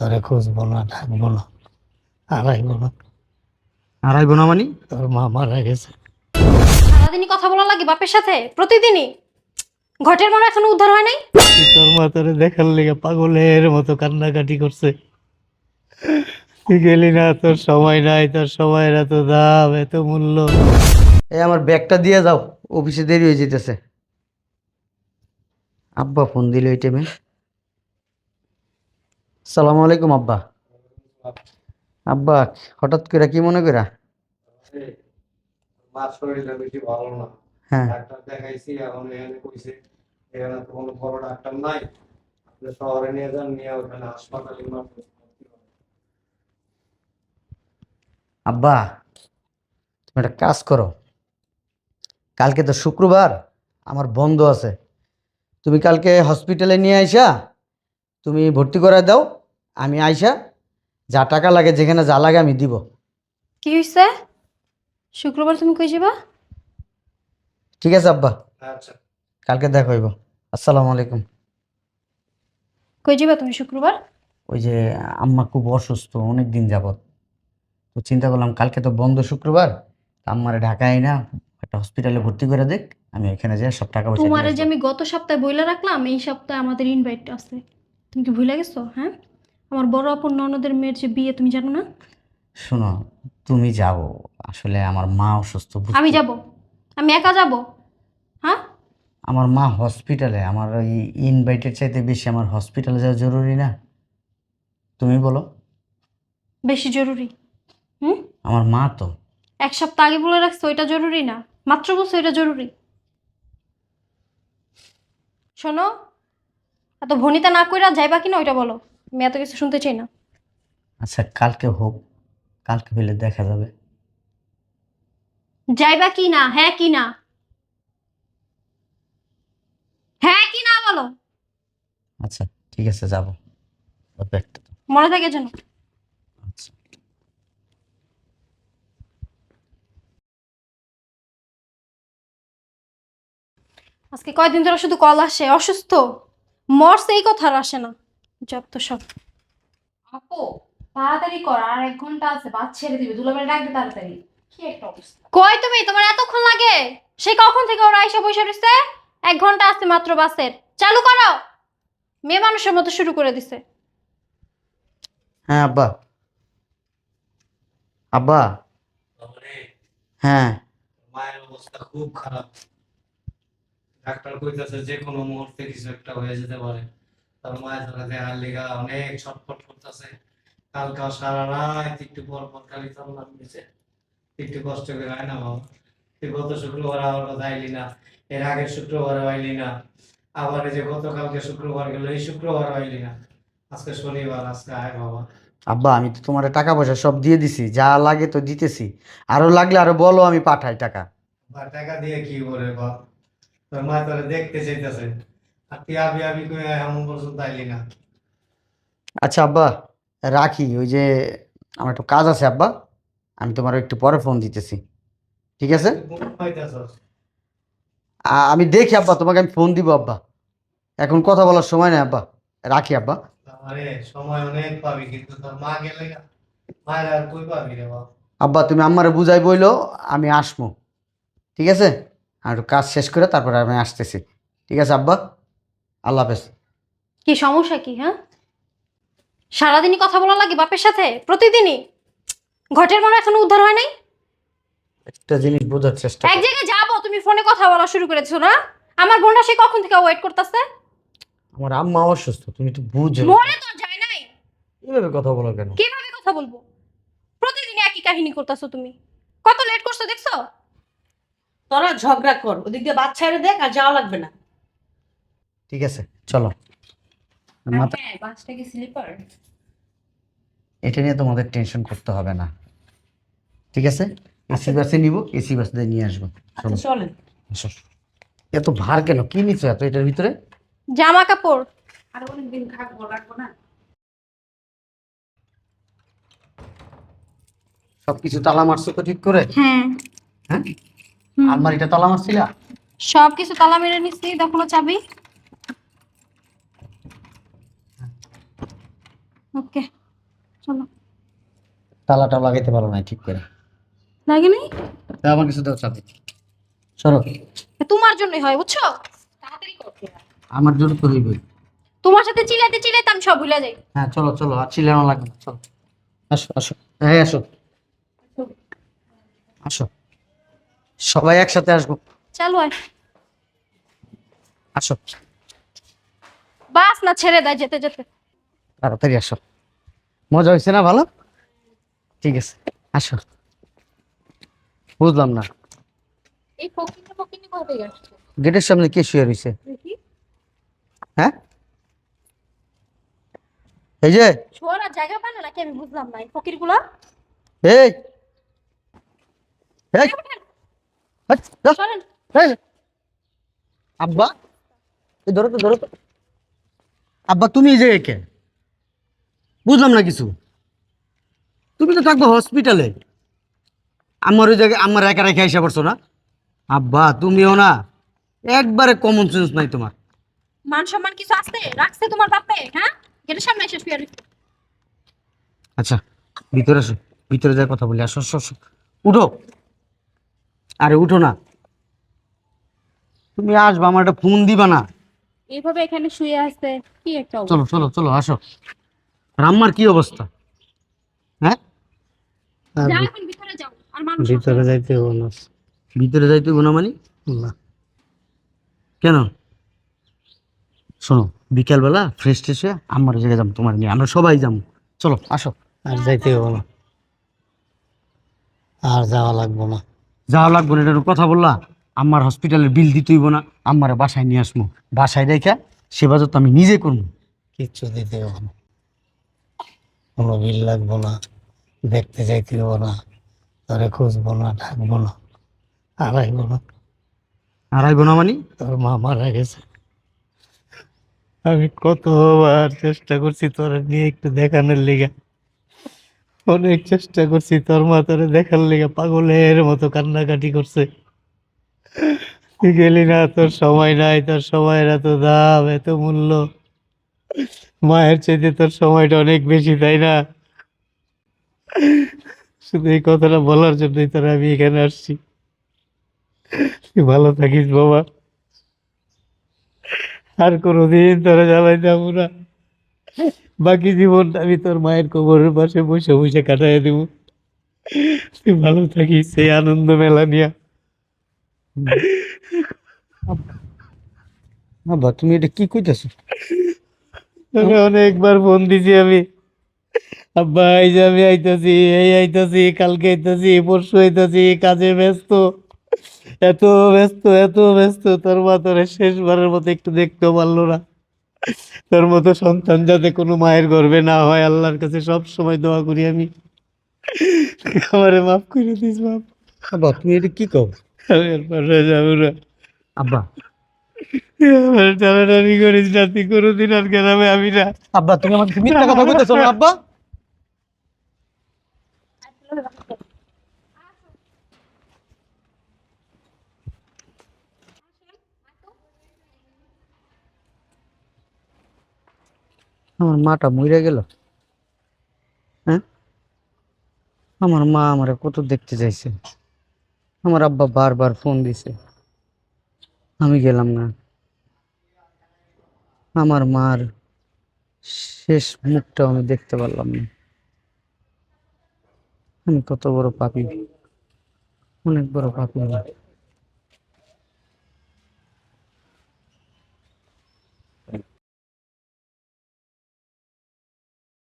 তোরে খুঁজবো না ডাকবো না। হারাইবো না। আর আইব না মানি? তোর মা মারা গেছে। সারাদিনই কথা বলা লাগে বাপের সাথে প্রতিদিনই। ঘটের মনে এখনও উদ্ধার হয় নাই? তোর মা তোরে দেখার লেগে পাগলের মতো কান্নাকাটি করছে। তুই গেলি না তোর সময় নাই তোর সময়ের এত দাম এত মূল্য। এই আমার ব্যাগটা দিয়ে যাও অফিসে দেরি হয়ে যেতেছে। আব্বা ফোন দিল ওই টাইমে সালাম আলাইকুম আব্বা। আব্বা হঠাৎ করে কি মনে করা মার শরীরটা বেশি ভালো না। হ্যাঁ। ডাক্তার দেখাইছি এখন এখানে কইছে এখানে তো কোনো বড় ডাক্তার নাই। আপনি শহরে নিয়ে যান নিয়ে ওখানে হাসপাতালে আব্বা তুমি একটা কাজ করো। কালকে তো শুক্রবার আমার বন্ধ আছে। তুমি কালকে হসপিটালে নিয়ে আইসা তুমি ভর্তি করায় দাও। আমি আইসা যা টাকা লাগে যেখানে যা লাগে আমি দিব। কি হয়েছে শুক্রবার তুমি কই যাবা? ঠিক আছে আব্বা। আচ্ছা। কালকে দেখা হইব। আসসালামু আলাইকুম। কই যাবা তুমি শুক্রবার? ওই যে আম্মা খুব অসুস্থ অনেক দিন যাবত তো চিন্তা করলাম কালকে তো বন্ধ শুক্রবার আম্মারে ঢাকায় না একটা হসপিটালে ভর্তি করে দেখ আমি এখানে যাই সব টাকা পয়সা তোমারে যে আমি গত সপ্তাহে বইলা রাখলাম এই সপ্তাহে আমাদের ইনভাইট আছে। তুমি কি ভুলে গেছো হ্যাঁ? আমার বড় আপন ননদের মেয়ের যে বিয়ে তুমি জানো না? শোনো তুমি যাও। আসলে আমার মা অসুস্থ আমি যাব। আমি একা যাব? হ্যাঁ? আমার মা হসপিটালে আমার ওই ইনভাইটের চাইতে বেশি আমার হসপিটালে যাওয়া জরুরি না? তুমি বলো। বেশি জরুরি। হুম? আমার মা তো। এক সপ্তাহ আগে বলে রাখছো ওইটা জরুরি না? মাত্র বলছো এটা জরুরি। শোনো এত ভনিতা না কইরা যাইবা কিনা ওইটা বলো। আমি এত কিছু শুনতে চাই না। আচ্ছা কালকে হোক কালকে হইলে দেখা যাবে। যাইবা কি না? হ্যাঁ কি না? হ্যাঁ কি না বলো। আচ্ছা ঠিক আছে যাব। মনে থাকে যেন। আচ্ছা। আজকে কয়দিন ধরে শুধু কল আসে অসুস্থ? মরছে এই কথা আর আসে না। যত সব। আপু তাড়াতাড়ি কর আর এক ঘণ্টা আছে বাদ ছেড়ে দিবে দুলাবের ডাকবে তাড়াতাড়ি। কি একটা অবস্থা। কই তুমি? তোমার এতক্ষণ লাগে? সে কখন থেকে ওরা এসে বসে রয়েছে? এক ঘণ্টা আসছে মাত্র বাসের। চালু করো। মেয়ে মানুষের মতো শুরু করে দিছে। হ্যাঁ আব্বা। আব্বা। হ্যাঁ। মায়ের অবস্থা খুব খারাপ। ডাক্তার কইতাছে যে কোনো মুহূর্তে কিছু একটা হয়ে যেতে পারে। তার মায়ের দেখার লেগা অনেক ছটফট করতেছে। কালকা সারা রাত একটু পর পর খালি চললাম নিচে একটু কষ্ট করে হয় না বাবা? তুই গত শুক্রবার আইলি না। এর আগের আইলি না। আবার এই যে গতকালকে শুক্রবার গেল এই শুক্রবার আইলি না। আজকে শনিবার আজকে আয় বাবা। আব্বা আমি তো তোমার টাকা পয়সা সব দিয়ে দিছি যা লাগে তো দিতেছি। আরও লাগলে আরও বলো আমি পাঠাই টাকা। টাকা দিয়ে কি করে বাপ? তোর মা তোরে দেখতে চাইতেছে। আচ্ছা আব্বা রাখি ওই যে আমার একটু কাজ আছে আব্বা আমি তোমার একটু পরে ফোন দিতেছি। ঠিক আছে? আমি দেখি আব্বা তোমাকে আমি ফোন দিব আব্বা। এখন কথা বলার সময় নেই আব্বা। রাখি আব্বা। সময় অনেক পাবি কিন্তু তোর মা গেলে আর কই পাবি রে বাপ আব্বা তুমি আমারে বুঝাই বইলো আমি আসব। ঠিক আছে? আর একটু কাজ শেষ করে তারপরে আমি আসতেছি। ঠিক আছে আব্বা? আল্লাহ হাফেজ। কি সমস্যা কি হ্যাঁ? সারাদিনই কথা বলা লাগে বাপের সাথে? প্রতিদিনই? ঘটের মনে এখনও উদ্ধার হয় নাই? একটা জিনিস বোঝার চেষ্টা এক জায়গায় যাব তুমি ফোনে কথা বলা শুরু করেছ না? আমার বোনটা সে কখন থেকে ওয়েট করতেছে? আমার আম্মা অসুস্থ তুমি তো বুঝো। মনে তো যায় নাই। এভাবে কথা বলো কেন? কীভাবে কথা বলব? প্রতিদিন একই কাহিনী করতেছো তুমি। কত লেট করছ দেখছ? তোরা ঝগড়া কর ওদিক দিয়ে বাচ্চা এনে দেখ আর যাওয়া লাগবে না। ঠিক আছে চলো। মাথা হ্যাঁ বাসটা কি স্লিপার? এটা নিয়ে তোমাদের টেনশন করতে হবে না। ঠিক আছে? এসি বাসে নিব এসি বাসে নিয়ে আসব। আচ্ছা চলেন। এত ভার কেন? কি নিচ্ছ এত এটার ভিতরে? জামা কাপড়। আর অনেকদিন থাকব রাখব না। সবকিছু তালা মারছো তো ঠিক করে? হ্যাঁ। হ্যাঁ? আলমারিটা তালা মারছিলা? সবকিছু তালা মেরে নিচ্ছি দেখো চাবি। ওকে চলো। তালাটা লাগাইতে পারো না ঠিক করে। লাগেনি? তা আমার কিছু দাও চাবি এ তোমার জন্যই হয় বুঝছ? তাড়াতাড়ি কর। আমার জন্য তো হইবই। তোমার সাথে চিল্লাতে চিল্লাতে আমি সব ভুলে যাই। হ্যাঁ চলো চলো আর চিল্লানো লাগবে না চলো। আসো আসো। হ্যাঁ আসো। আসো। সবাই একসাথে আসব। চলো আয়। আসো। বাস না ছেড়ে দেয় যেতে যেতে। তাড়াতাড়ি আসো। মজা হয়েছে না ভালো? ঠিক আছে আসো। বুঝলাম না। গেটের সামনে কে শুয়ে রয়েছে হ্যাঁ? এই যে। ছোড়া জায়গা পায় না নাকি? আমি বুঝলাম না। ফকিরগুলা এই। এই। যা। আব্বা ধরো তো ধরো তো। আব্বা তুমি এই জায়গায় কে? বুঝলাম না কিছু। তুমি তো থাকব হসপিটালে আমার ওই জায়গায় আমার একা রেখে এসে পড়ছো না? আব্বা তুমিও না। একবারে কমন সেন্স নাই তোমার। মান সম্মান কিছু আছে? রাখছে তোমার বাপে হ্যাঁ? গেটের সামনে এসে শুয়ে আচ্ছা ভিতরে আসো। ভিতরে কথা বলি। আসো আসো আসো। উঠো। আরে উঠো না। তুমি আসবা আমার একটা ফোন দিবা না। এইভাবে এখানে শুয়ে আছে কি একটা চলো চলো চলো আসো। রাম্মার কি অবস্থা? হ্যাঁ? ভিতরে যাও আর মানুষ ভিতরে যাইতে হবে না। ভিতরে যাইতে না কেন? শোনো বিকালবেলা ফ্রেশ ট্রেশ হয়ে আমার জায়গায় যাব তোমার নিয়ে। আমরা সবাই যাব। চলো আসো। আর যাইতে হবে না। আর যাওয়া লাগবো না। যাওয়া লাগবে না এটার কথা বললা। আমার হসপিটালের বিল দিতে হইব না আমার বাসায় নিয়ে আসব বাসায় রেখে সেবা যত আমি নিজে করব কিচ্ছু দিতে হবে না। কোনো বিল লাগবো না দেখতে যাইতে হবে না তোরে খুঁজবো না ডাকবো না হারাইবো না। আর আইব না মানি? তোর মা মারা গেছে। আমি কতবার চেষ্টা করছি তোর নিয়ে একটু দেখানোর লিগা। অনেক চেষ্টা করছি তোর মা তোরে দেখার লিগা পাগলের মতো কান্নাকাটি করছে। তুই গেলি না তোর সময় নাই তোর সময়ের এত দাম এত মূল্য। মায়ের চাইতে তোর সময়টা অনেক বেশি, তাই না? শুধু এই কথাটা বলার জন্যই তোর আমি এখানে আসছি। তুই ভালো থাকিস, বাবা। আর কোনোদিন তোরা জ্বালাই যাব না। বাকি জীবনটা আমি তোর মায়ের কবরের পাশে বসে বসে কাটাই দেবো। তুই ভালো থাকিস সেই আনন্দ মেলা নিয়া। বাবা তুমি এটা কি কইতেছো? তোকে অনেকবার ফোন দিছি আমি। আব্বা এই যে আমি আইতাছি এই আইতাছি কালকে আইতাছি পরশু আইতাছি কাজে ব্যস্ত। এত ব্যস্ত এত ব্যস্ত তোর মা তোর শেষবারের মতো একটু দেখতেও পারল না। তোর মতো সন্তান যাতে কোনো মায়ের গর্বে না হয় আল্লাহর কাছে সব সময় দোয়া করি আমি। আমারে মাফ করে দিস বাপ। বাবা তুমি এটা কি কও? আমি আর পাশে যাব না। আব্বা টানাটানি করিস না তুই কোনোদিন আর আমি না আব্বা, তুমি আমাকে মিথ্যা কথা কইতেছো না, আব্বা? আমার মাটা মরে গেল। হ্যাঁ? আমার মা আমারে কত দেখতে চাইছে। আমার আব্বা বারবার ফোন দিছে। আমি গেলাম না আমার মার শেষ মুখটাও আমি দেখতে পারলাম না আমি কত বড় পাপি, অনেক বড় পাপি।